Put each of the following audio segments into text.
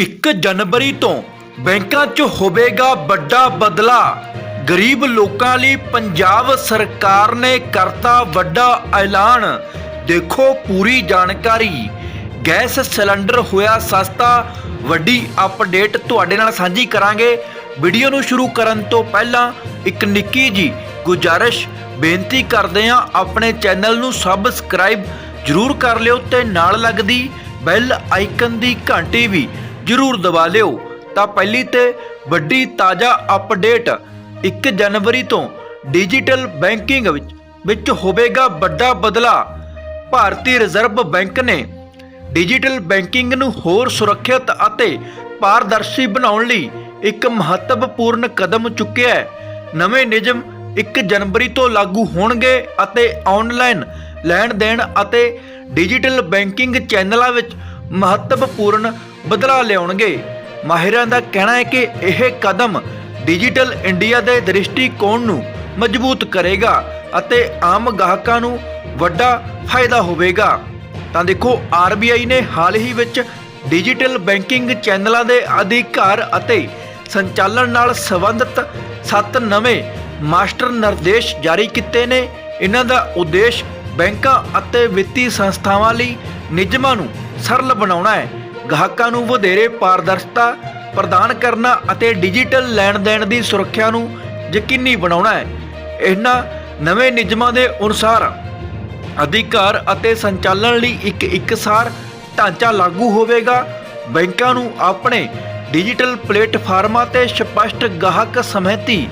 1 ਜਨਵਰੀ ਤੋਂ ਬੈਂਕਾਂ 'ਚ ਹੋਵੇਗਾ ਵੱਡਾ ਬਦਲਾ। ਗਰੀਬ ਲੋਕਾਂ ਲਈ ਪੰਜਾਬ ਸਰਕਾਰ ਨੇ ਕਰਤਾ ਵੱਡਾ ਐਲਾਨ। ਦੇਖੋ ਪੂਰੀ ਜਾਣਕਾਰੀ। ਗੈਸ ਸਿਲੰਡਰ ਹੋਇਆ ਸਸਤਾ। ਵੱਡੀ ਅਪਡੇਟ ਤੁਹਾਡੇ ਨਾਲ ਸਾਂਝੀ ਕਰਾਂਗੇ। ਵੀਡੀਓ ਨੂੰ ਸ਼ੁਰੂ ਕਰਨ ਤੋਂ ਪਹਿਲਾਂ ਇੱਕ ਨਿੱਕੀ ਜੀ ਗੁਜਾਰਿਸ਼। ਬੇਨਤੀ ਕਰਦੇ ਹਾਂ ਆਪਣੇ ਚੈਨਲ ਨੂੰ ਸਬਸਕ੍ਰਾਈਬ ਜਰੂਰ ਕਰ ਲਿਓ ਤੇ ਨਾਲ ਲੱਗਦੀ ਬੈਲ ਆਈਕਨ ਦੀ ਘੰਟੀ ਵੀ ਜਰੂਰ ਦਬਾ ਲਿਓ। ਤਾਂ ਪਹਿਲੀ ਤੇ ਵੱਡੀ ਤਾਜ਼ਾ ਅਪਡੇਟ 1 ਜਨਵਰੀ ਤੋਂ ਡਿਜੀਟਲ ਬੈਂਕਿੰਗ ਵਿੱਚ ਵਿੱਚ ਹੋਵੇਗਾ ਵੱਡਾ ਬਦਲਾ। ਭਾਰਤੀ ਰਿਜ਼ਰਵ ਬੈਂਕ ਨੇ ਡਿਜੀਟਲ ਬੈਂਕਿੰਗ ਨੂੰ ਹੋਰ ਸੁਰੱਖਿਅਤ ਅਤੇ ਪਾਰਦਰਸ਼ੀ ਬਣਾਉਣ ਲਈ ਇੱਕ ਮਹੱਤਵਪੂਰਨ ਕਦਮ ਚੁੱਕਿਆ ਹੈ। ਨਵੇਂ ਨਿਯਮ 1 ਜਨਵਰੀ ਤੋਂ ਲਾਗੂ ਹੋਣਗੇ ਅਤੇ ਆਨਲਾਈਨ ਲੈਣ ਦੇਣ ਅਤੇ ਡਿਜੀਟਲ ਬੈਂਕਿੰਗ ਚੈਨਲਾਂ ਵਿੱਚ ਮਹੱਤਵਪੂਰਨ ਬਦਲਾਅ ਲਿਆਉਣਗੇ। ਮਾਹਿਰਾਂ ਦਾ ਕਹਿਣਾ ਹੈ ਕਿ ਇਹ ਕਦਮ ਡਿਜੀਟਲ ਇੰਡੀਆ ਦੇ ਦ੍ਰਿਸ਼ਟੀਕੋਣ ਨੂੰ ਮਜ਼ਬੂਤ ਕਰੇਗਾ ਅਤੇ ਆਮ ਗਾਹਕਾਂ ਨੂੰ ਵੱਡਾ ਫਾਇਦਾ ਹੋਵੇਗਾ। ਤਾਂ ਦੇਖੋ ਆਰਬੀਆਈ ਨੇ ਹਾਲ ਹੀ ਵਿੱਚ ਡਿਜੀਟਲ ਬੈਂਕਿੰਗ ਚੈਨਲਾਂ ਦੇ ਅਧਿਕਾਰ ਅਤੇ ਸੰਚਾਲਨ ਨਾਲ ਸੰਬੰਧਿਤ ਸੱਤ ਨਵੇਂ ਮਾਸਟਰ ਨਿਰਦੇਸ਼ ਜਾਰੀ ਕੀਤੇ ਨੇ। ਇਹਨਾਂ ਦਾ ਉਦੇਸ਼ ਬੈਂਕਾਂ ਅਤੇ ਵਿੱਤੀ ਸੰਸਥਾਵਾਂ ਲਈ ਨਿਯਮਾਂ ਨੂੰ ਸਰਲ ਬਣਾਉਣਾ ਹੈ। ਗਾਹਕਾਂ ਨੂੰ ਵਧੇਰੇ ਪਾਰਦਰਸ਼ਤਾ ਪ੍ਰਦਾਨ ਕਰਨਾ ਅਤੇ ਡਿਜੀਟਲ ਲੈਣ ਦੇਣ ਦੀ ਸੁਰੱਖਿਆ ਨੂੰ ਯਕੀਨੀ ਬਣਾਉਣਾ ਹੈ। ਇਹਨਾਂ ਨਵੇਂ ਨਿਯਮਾਂ ਦੇ ਅਨੁਸਾਰ ਅਧਿਕਾਰ ਅਤੇ ਸੰਚਾਲਨ ਲਈ ਇੱਕ ਇੱਕਸਾਰ ਢਾਂਚਾ ਲਾਗੂ ਹੋਵੇਗਾ। ਬੈਂਕਾਂ ਨੂੰ ਆਪਣੇ ਡਿਜੀਟਲ ਪਲੇਟਫਾਰਮਾਂ ਤੇ ਸਪਸ਼ਟ ਗਾਹਕ ਸਮਹਿਤੀ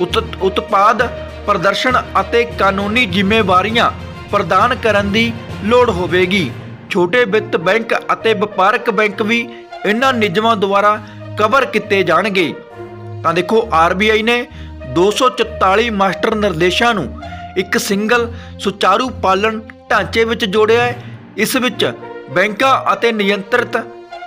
ਉਤ- ਉਤਪਾਦ ਪ੍ਰਦਰਸ਼ਨ ਅਤੇ ਕਾਨੂੰਨੀ ਜ਼ਿੰਮੇਵਾਰੀਆਂ ਪ੍ਰਦਾਨ ਕਰਨ ਦੀ ਲੋੜ ਹੋਵੇਗੀ। ਛੋਟੇ ਵਿੱਤ ਬੈਂਕ ਅਤੇ ਵਪਾਰਕ ਬੈਂਕ ਵੀ ਇਹਨਾਂ ਨਿਯਮਾਂ ਦੁਆਰਾ ਕਵਰ ਕੀਤੇ ਜਾਣਗੇ। ਤਾਂ ਦੇਖੋ ਆਰਬੀਆਈ ਨੇ 244 ਮਾਸਟਰ ਨਿਰਦੇਸ਼ਾਂ ਨੂੰ ਇੱਕ ਸਿੰਗਲ ਸੁਚਾਰੂ ਪਾਲਣ ਢਾਂਚੇ ਵਿੱਚ ਜੋੜਿਆ ਹੈ। ਇਸ ਵਿੱਚ ਬੈਂਕਾਂ ਅਤੇ ਨਿਯੰਤਰਿਤ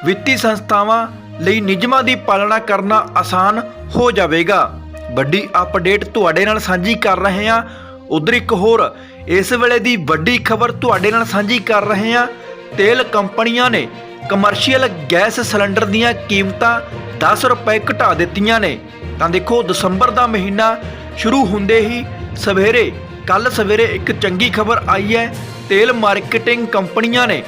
ਵਿੱਤੀ ਸੰਸਥਾਵਾਂ ਲਈ ਨਿਯਮਾਂ ਦੀ ਪਾਲਣਾ ਕਰਨਾ ਆਸਾਨ ਹੋ ਜਾਵੇਗਾ। ਵੱਡੀ ਅਪਡੇਟ ਤੁਹਾਡੇ ਨਾਲ ਸਾਂਝੀ ਕਰ ਰਹੇ ਹਾਂ। ਉਧਰ ਇੱਕ ਹੋਰ, ਇਸ ਵੇਲੇ ਦੀ ਵੱਡੀ ਖਬਰ ਤੁਹਾਡੇ ਨਾਲ ਸਾਂਝੀ ਕਰ ਰਹੇ ਹਾਂ। ਤੇਲ ਕੰਪਨੀਆਂ ਨੇ ਕਮਰਸ਼ੀਅਲ ਗੈਸ ਸਿਲੰਡਰ ਦੀਆਂ ਕੀਮਤਾਂ 10 ਰੁਪਏ ਘਟਾ ਦਿੱਤੀਆਂ ਨੇ। ਤਾਂ ਦੇਖੋ, ਦਸੰਬਰ ਦਾ ਮਹੀਨਾ ਸ਼ੁਰੂ ਹੁੰਦੇ ਹੀ ਸਵੇਰੇ ਕੱਲ ਸਵੇਰੇ ਇੱਕ ਚੰਗੀ ਖਬਰ ਆਈ ਹੈ, ਤੇਲ ਮਾਰਕੀਟਿੰਗ ਕੰਪਨੀਆਂ ਨੇ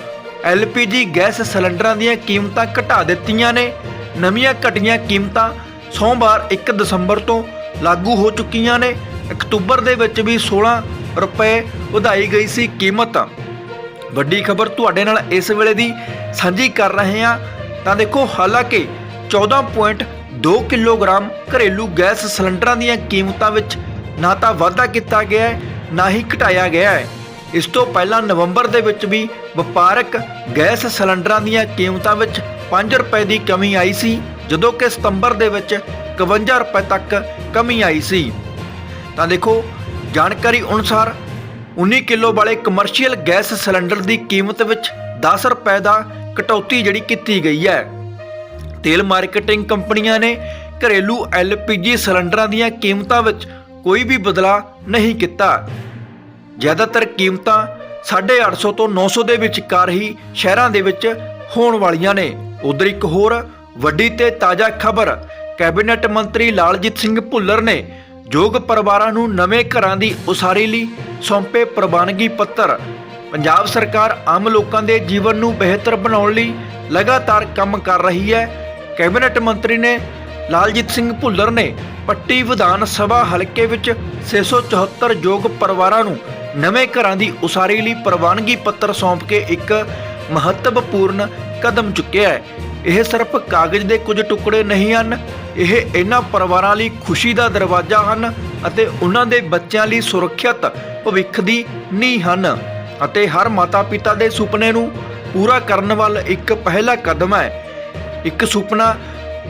ਐਲਪੀਜੀ ਗੈਸ ਸਿਲੰਡਰਾਂ ਦੀਆਂ ਕੀਮਤਾਂ ਘਟਾ ਦਿੱਤੀਆਂ ਨੇ। ਨਵੀਆਂ ਘਟੀਆਂ ਕੀਮਤਾਂ ਸੋਮਵਾਰ 1 ਦਸੰਬਰ ਤੋਂ ਲਾਗੂ ਹੋ ਚੁੱਕੀਆਂ ਨੇ। ਅਕਤੂਬਰ ਦੇ ਵਿੱਚ ਵੀ 16 ਰੁਪਏ ਵਧਾਈ ਗਈ ਸੀ ਕੀਮਤ। ਵੱਡੀ ਖਬਰ ਤੁਹਾਡੇ ਨਾਲ ਇਸ ਵੇਲੇ ਦੀ ਸਾਂਝੀ ਕਰ ਰਹੇ ਹਾਂ। ਤਾਂ ਦੇਖੋ, ਹਾਲਾਂਕਿ 14.2 ਕਿਲੋਗ੍ਰਾਮ ਘਰੇਲੂ ਗੈਸ ਸਿਲੰਡਰਾਂ ਦੀਆਂ ਕੀਮਤਾਂ ਵਿੱਚ ਨਾ ਤਾਂ ਵਾਧਾ ਕੀਤਾ ਗਿਆ ਹੈ, ਨਾ ਹੀ ਘਟਾਇਆ ਗਿਆ ਹੈ। ਇਸ ਤੋਂ ਪਹਿਲਾਂ ਨਵੰਬਰ ਦੇ ਵਿੱਚ ਵੀ ਵਪਾਰਕ ਗੈਸ ਸਿਲੰਡਰਾਂ ਦੀਆਂ ਕੀਮਤਾਂ ਵਿੱਚ 5 ਰੁਪਏ ਦੀ ਕਮੀ ਆਈ ਸੀ, ਜਦੋਂ ਕਿ ਸਤੰਬਰ ਦੇ ਵਿੱਚ 51 ਰੁਪਏ ਤੱਕ ਕਮੀ ਆਈ ਸੀ। ਤਾਂ ਦੇਖੋ, ਜਾਣਕਾਰੀ ਅਨੁਸਾਰ 19 ਕਿਲੋ ਵਾਲੇ ਕਮਰਸ਼ੀਅਲ ਗੈਸ ਸਿਲੰਡਰ ਦੀ ਕੀਮਤ ਵਿੱਚ 10 ਰੁਪਏ ਦਾ ਕਟੌਤੀ ਜਿਹੜੀ ਕੀਤੀ ਗਈ ਹੈ। ਤੇਲ ਮਾਰਕੀਟਿੰਗ ਕੰਪਨੀਆਂ ਨੇ ਘਰੇਲੂ ਐਲਪੀਜੀ ਸਿਲੰਡਰਾਂ ਦੀਆਂ ਕੀਮਤਾਂ ਵਿੱਚ ਕੋਈ ਵੀ ਬਦਲਾਅ ਨਹੀਂ ਕੀਤਾ। ਜ਼ਿਆਦਾਤਰ ਕੀਮਤਾਂ 850 ਤੋਂ 900 ਦੇ ਵਿਚਕਾਰ ਹੀ ਸ਼ਹਿਰਾਂ ਦੇ ਵਿੱਚ ਹੋਣ ਵਾਲੀਆਂ ਨੇ। ਉਧਰ ਇੱਕ ਹੋਰ ਵੱਡੀ ਤੇ ਤਾਜ਼ਾ ਖਬਰ, ਕੈਬਨਿਟ ਮੰਤਰੀ ਲਾਲਜੀਤ ਸਿੰਘ ਭੁੱਲਰ ਨੇ ਯੋਗ ਪਰਿਵਾਰਾਂ ਨੂੰ ਨਵੇਂ ਘਰਾਂ ਦੀ ਉਸਾਰੀ ਲਈ ਸੌਂਪੇ ਪ੍ਰਵਾਨਗੀ ਪੱਤਰ। ਪੰਜਾਬ ਸਰਕਾਰ ਆਮ ਲੋਕਾਂ ਦੇ ਜੀਵਨ ਨੂੰ ਬਿਹਤਰ ਬਣਾਉਣ ਲਈ ਲਗਾਤਾਰ ਕੰਮ ਕਰ ਰਹੀ ਹੈ। ਕੈਬਨਿਟ ਮੰਤਰੀ ਨੇ ਲਾਲਜੀਤ ਸਿੰਘ ਭੁੱਲਰ ਨੇ ਪੱਟੀ ਵਿਧਾਨ ਸਭਾ ਹਲਕੇ ਵਿੱਚ 674 ਯੋਗ ਪਰਿਵਾਰਾਂ ਨੂੰ ਨਵੇਂ ਘਰਾਂ ਦੀ ਉਸਾਰੀ ਲਈ ਪ੍ਰਵਾਨਗੀ ਪੱਤਰ ਸੌਂਪ ਕੇ ਇੱਕ ਮਹੱਤਵਪੂਰਨ ਕਦਮ ਚੁੱਕਿਆ ਹੈ। ਇਹ ਸਿਰਫ ਕਾਗਜ਼ ਦੇ ਕੁਝ ਟੁਕੜੇ ਨਹੀਂ ਹਨ ਇਹ ਇਹਨਾਂ ਪਰਿਵਾਰਾਂ ਲਈ ਖੁਸ਼ੀ ਦਾ ਦਰਵਾਜ਼ਾ ਹਨ ਅਤੇ ਉਹਨਾਂ ਦੇ ਬੱਚਿਆਂ ਲਈ ਸੁਰੱਖਿਅਤ ਭਵਿੱਖ ਦੀ ਨੀਂਹ ਹਨ। ਅਤੇ ਹਰ ਮਾਤਾ-ਪਿਤਾ ਦੇ ਸੁਪਨੇ ਨੂੰ ਪੂਰਾ ਕਰਨ ਵੱਲ ਇੱਕ ਪਹਿਲਾ ਕਦਮ ਹੈ। ਇੱਕ ਸੁਪਨਾ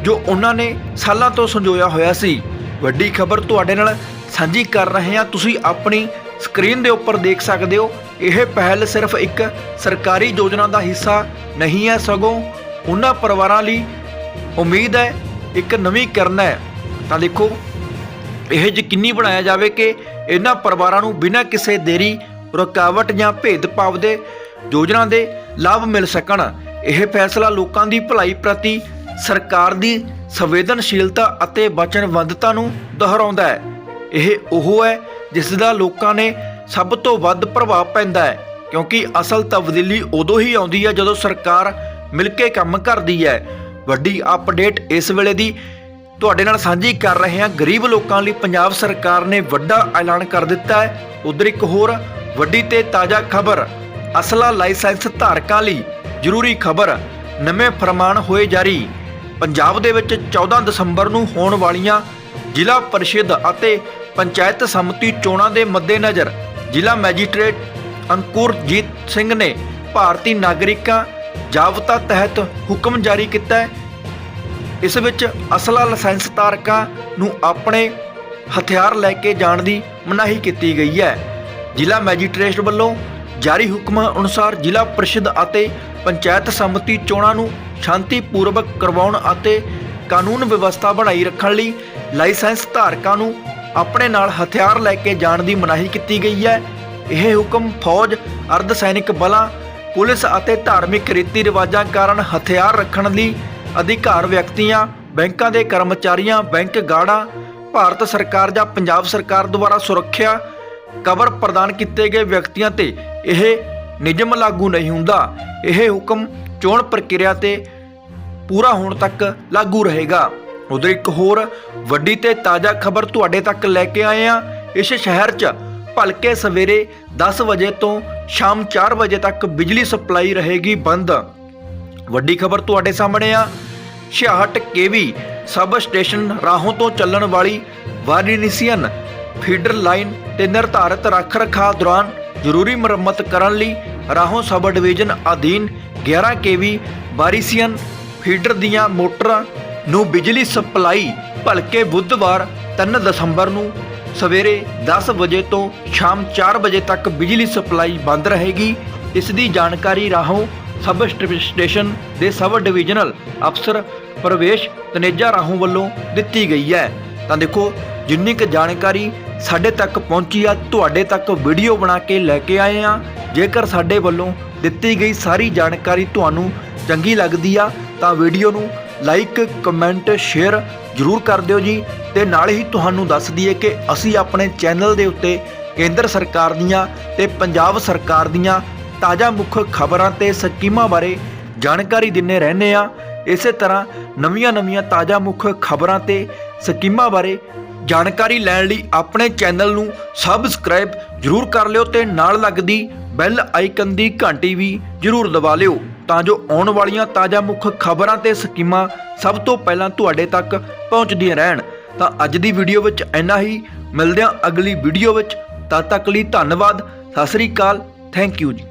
ਜੋ ਉਹਨਾਂ ਨੇ ਸਾਲਾਂ ਤੋਂ ਸੰਜੋਇਆ ਹੋਇਆ ਸੀ। ਵੱਡੀ ਖਬਰ ਤੁਹਾਡੇ ਨਾਲ ਸਾਂਝੀ ਕਰ ਰਹੇ ਹਾਂ। ਤੁਸੀਂ ਆਪਣੀ ਸਕਰੀਨ ਦੇ ਉੱਪਰ ਦੇਖ ਸਕਦੇ ਹੋ, ਇਹ ਪਹਿਲ ਸਿਰਫ ਇੱਕ ਸਰਕਾਰੀ ਯੋਜਨਾ ਦਾ ਹਿੱਸਾ ਨਹੀਂ ਹੈ। ਸਗੋਂ ਉਹਨਾਂ ਪਰਿਵਾਰਾਂ ਲਈ ਉਮੀਦ ਹੈ ਇੱਕ ਨਵੀਂ ਕਿਰਨ ਹੈ। ਤਾਂ ਦੇਖੋ, ਇਹ ਯਕੀਨੀ ਬਣਾਇਆ ਜਾਵੇ ਕਿ ਇਹਨਾਂ ਪਰਿਵਾਰਾਂ ਨੂੰ ਬਿਨਾਂ ਕਿਸੇ ਦੇਰੀ ਰੁਕਾਵਟ ਜਾਂ ਭੇਦਭਾਵ ਦੇ ਯੋਜਨਾ ਦੇ ਲਾਭ ਮਿਲ ਸਕਣ। ਇਹ ਫੈਸਲਾ ਲੋਕਾਂ ਦੀ ਭਲਾਈ ਪ੍ਰਤੀ ਸਰਕਾਰ ਦੀ ਸੰਵੇਦਨਸ਼ੀਲਤਾ ਅਤੇ ਵਚਨਬੱਧਤਾ ਨੂੰ ਦੁਹਰਾਉਂਦਾ ਹੈ। ਇਹ ਉਹ ਹੈ ਜਿਸ ਦਾ ਲੋਕਾਂ ਨੇ ਸਭ ਤੋਂ ਵੱਧ ਪ੍ਰਭਾਵ ਪੈਂਦਾ ਹੈ, ਕਿਉਂਕਿ ਅਸਲ ਤਬਦੀਲੀ ਉਦੋਂ ਹੀ ਆਉਂਦੀ ਹੈ ਜਦੋਂ ਸਰਕਾਰ ਮਿਲ ਕੇ ਕੰਮ ਕਰਦੀ ਹੈ। ਵੱਡੀ ਅਪਡੇਟ ਇਸ ਵੇਲੇ ਦੀ। ਤੁਹਾਡੇ ਨਾਲ ਸਾਂਝੀ ਕਰ ਰਹੇ ਹਾਂ, ਗਰੀਬ ਲੋਕਾਂ ਲਈ ਪੰਜਾਬ ਸਰਕਾਰ ਨੇ ਵੱਡਾ ਐਲਾਨ ਕਰ ਦਿੱਤਾ ਹੈ। ਉਧਰ ਇੱਕ ਹੋਰ ਵੱਡੀ ਤੇ ਤਾਜ਼ਾ ਖਬਰ, ਅਸਲਾ ਲਾਇਸੈਂਸ ਧਾਰਕਾਂ ਲਈ ਜ਼ਰੂਰੀ ਖਬਰ, ਨਵੇਂ ਫਰਮਾਨ ਹੋਏ ਜਾਰੀ। ਪੰਜਾਬ ਦੇ ਵਿੱਚ 14 ਦਸੰਬਰ ਨੂੰ ਹੋਣ ਵਾਲੀਆਂ ਜ਼ਿਲ੍ਹਾ ਪਰਿਸ਼ਦ ਅਤੇ ਪੰਚਾਇਤ ਸਮਿਤੀ ਚੋਣਾਂ ਦੇ ਮੱਦੇਨਜ਼ਰ ਜ਼ਿਲ੍ਹਾ ਮੈਜਿਸਟ੍ਰੇਟ ਅੰਕੁਰਜੀਤ ਸਿੰਘ ਨੇ ਭਾਰਤੀ ਨਾਗਰਿਕਾਂ ਜਾਬਤਾ ਤਹਿਤ ਹੁਕਮ ਜਾਰੀ ਕੀਤਾ ਹੈ। ਇਸ ਵਿੱਚ ਅਸਲਾ ਲਾਇਸੈਂਸ ਧਾਰਕਾਂ ਨੂੰ ਆਪਣੇ ਹਥਿਆਰ ਲੈ ਕੇ ਜਾਣ ਦੀ ਮਨਾਹੀ ਕੀਤੀ ਗਈ ਹੈ। ਜ਼ਿਲ੍ਹਾ ਮੈਜਿਸਟ੍ਰੇਟ ਵੱਲੋਂ ਜਾਰੀ ਹੁਕਮਾਂ ਅਨੁਸਾਰ ਜ਼ਿਲ੍ਹਾ ਪ੍ਰੀਸ਼ਦ ਅਤੇ ਪੰਚਾਇਤ ਸਮਿਤੀ ਚੋਣਾਂ ਨੂੰ ਸ਼ਾਂਤੀਪੂਰਵਕ ਕਰਵਾਉਣ ਅਤੇ ਕਾਨੂੰਨ ਵਿਵਸਥਾ ਬਣਾਈ ਰੱਖਣ ਲਈ ਲਾਇਸੈਂਸ ਧਾਰਕਾਂ ਨੂੰ ਆਪਣੇ ਨਾਲ ਹਥਿਆਰ ਲੈ ਕੇ ਜਾਣ ਦੀ ਮਨਾਹੀ ਕੀਤੀ ਗਈ ਹੈ। ਇਹ ਹੁਕਮ ਫੌਜ, ਅਰਧ ਸੈਨਿਕ ਬਲਾਂ ਪੁਲਿਸ ਅਤੇ ਧਾਰਮਿਕ ਰੀਤੀ ਰਿਵਾਜਾਂ ਕਾਰਨ ਹਥਿਆਰ ਰੱਖਣ ਲਈ ਅਧਿਕਾਰ ਵਿਅਕਤੀਆਂ, ਬੈਂਕਾਂ ਦੇ ਕਰਮਚਾਰੀਆਂ, ਬੈਂਕ ਗਾਰਡਾਂ, ਭਾਰਤ ਸਰਕਾਰ ਜਾਂ ਪੰਜਾਬ ਸਰਕਾਰ ਦੁਆਰਾ ਸੁਰੱਖਿਆ ਕਵਰ ਪ੍ਰਦਾਨ ਕੀਤੇ ਗਏ ਵਿਅਕਤੀਆਂ ਤੇ ਇਹ ਨਿਯਮ ਲਾਗੂ ਨਹੀਂ ਹੁੰਦਾ। ਇਹ ਹੁਕਮ ਚੋਣ ਪ੍ਰਕਿਰਿਆ ਤੇ ਪੂਰਾ ਹੋਣ ਤੱਕ ਲਾਗੂ ਰਹੇਗਾ। ਉਧਰ ਇੱਕ ਹੋਰ ਵੱਡੀ ਤੇ ਤਾਜ਼ਾ ਖਬਰ ਤੁਹਾਡੇ ਤੱਕ ਲੈ ਕੇ ਆਏ ਆ ਇਸ ਸ਼ਹਿਰ 'ਚ ਭਲਕੇ ਸਵੇਰੇ 10 ਵਜੇ ਤੋਂ ਸ਼ਾਮ 4 ਵਜੇ ਤੱਕ ਬਿਜਲੀ ਸਪਲਾਈ ਰਹੇਗੀ ਬੰਦ। ਵੱਡੀ ਖਬਰ ਤੁਹਾਡੇ ਸਾਹਮਣੇ ਆ। 66 ਕੇਵੀ ਸਬ ਸਟੇਸ਼ਨ ਰਾਹੋਂ ਤੋਂ ਚੱਲਣ ਵਾਲੀ ਵਾਰੀਨੀਸੀਅਨ ਫੀਡਰ ਲਾਈਨ ਤੇ ਨਿਰਧਾਰਤ ਰੱਖ ਰਖਾਅ ਦੌਰਾਨ ਜ਼ਰੂਰੀ ਮੁਰੰਮਤ ਕਰਨ ਲਈ ਰਾਹੋਂ ਸਬ ਡਿਵੀਜ਼ਨ ਅਧੀਨ 11 ਕੇਵੀ ਵਾਰੀਸੀਅਨ ਫੀਡਰ ਦੀਆਂ ਮੋਟਰਾਂ ਨੂੰ ਬਿਜਲੀ ਸਪਲਾਈ ਭਲਕੇ ਬੁੱਧਵਾਰ 3 ਦਸੰਬਰ ਨੂੰ ਸਵੇਰੇ 10 ਵਜੇ ਤੋਂ ਸ਼ਾਮ 4 ਵਜੇ ਤੱਕ ਬਿਜਲੀ ਸਪਲਾਈ ਬੰਦ ਰਹੇਗੀ। ਇਸ ਦੀ ਜਾਣਕਾਰੀ ਰਾਹੋਂ ਸਬ ਸਟੇ- ਸਟੇਸ਼ਨ ਦੇ ਸਬ ਡਿਵੀਜ਼ਨਲ ਅਫਸਰ ਪ੍ਰਵੇਸ਼ ਤਨੇਜਾ ਰਾਹੋਂ ਵੱਲੋਂ ਦਿੱਤੀ ਗਈ ਹੈ। ਤਾਂ ਦੇਖੋ, ਜਿੰਨੀ ਕੁ ਜਾਣਕਾਰੀ ਸਾਡੇ ਤੱਕ ਪਹੁੰਚੀ ਆ, ਤੁਹਾਡੇ ਤੱਕ ਵੀਡੀਓ ਬਣਾ ਕੇ ਲੈ ਕੇ ਆਏ ਆ। ਜੇਕਰ ਸਾਡੇ ਵੱਲੋਂ ਦਿੱਤੀ ਗਈ ਸਾਰੀ ਜਾਣਕਾਰੀ ਤੁਹਾਨੂੰ ਚੰਗੀ ਲੱਗਦੀ ਆ, ਤਾਂ ਵੀਡੀਓ ਨੂੰ ਲਾਈਕ, ਕਮੈਂਟ, ਸ਼ੇਅਰ ਜ਼ਰੂਰ ਕਰ ਦਿਓ ਜੀ ਤੇ ਨਾਲ ਹੀ ਤੁਹਾਨੂੰ ਦੱਸ ਦਈਏ ਕਿ ਅਸੀਂ ਆਪਣੇ ਚੈਨਲ ਦੇ ਉੱਤੇ ਕੇਂਦਰ ਸਰਕਾਰ ਦੀਆਂ ਤੇ ਪੰਜਾਬ ਸਰਕਾਰ ਦੀਆਂ ਤਾਜ਼ਾ ਮੁੱਖ ਖਬਰਾਂ ਤੇ ਸਕੀਮਾਂ ਬਾਰੇ ਜਾਣਕਾਰੀ ਦਿੰਨੇ ਰਹਿੰਦੇ ਆ ਇਸੇ ਤਰ੍ਹਾਂ ਨਵੀਆਂ-ਨਵੀਆਂ ਤਾਜ਼ਾ ਮੁੱਖ ਖਬਰਾਂ ਤੇ ਸਕੀਮਾਂ ਬਾਰੇ ਜਾਣਕਾਰੀ ਲੈਣ ਲਈ ਆਪਣੇ ਚੈਨਲ ਨੂੰ ਸਬਸਕ੍ਰਾਈਬ ਜ਼ਰੂਰ ਕਰ ਲਿਓ ਤੇ ਨਾਲ ਲੱਗਦੀ ਬੈਲ ਆਈਕਨ ਦੀ ਘੰਟੀ ਵੀ ਜ਼ਰੂਰ ਦਬਾ ਲਿਓ। ਤਾਂ ਜੋ ਆਉਣ ਵਾਲੀਆਂ ਤਾਜ਼ਾ ਮੁੱਖ ਖਬਰਾਂ ਤੇ ਸਕੀਮਾਂ ਸਭ ਤੋਂ ਪਹਿਲਾਂ ਤੁਹਾਡੇ ਤੱਕ ਪਹੁੰਚਦੀਆਂ ਰਹਿਣ। ਤਾਂ ਅੱਜ ਦੀ ਵੀਡੀਓ ਵਿੱਚ ਇੰਨਾ ਹੀ। ਮਿਲਦੇ ਹਾਂ ਅਗਲੀ ਵੀਡੀਓ ਵਿੱਚ। ਤਦ ਤੱਕ ਲਈ ਧੰਨਵਾਦ। ਸਤਿ ਸ੍ਰੀ ਅਕਾਲ। ਥੈਂਕ ਯੂ ਜੀ।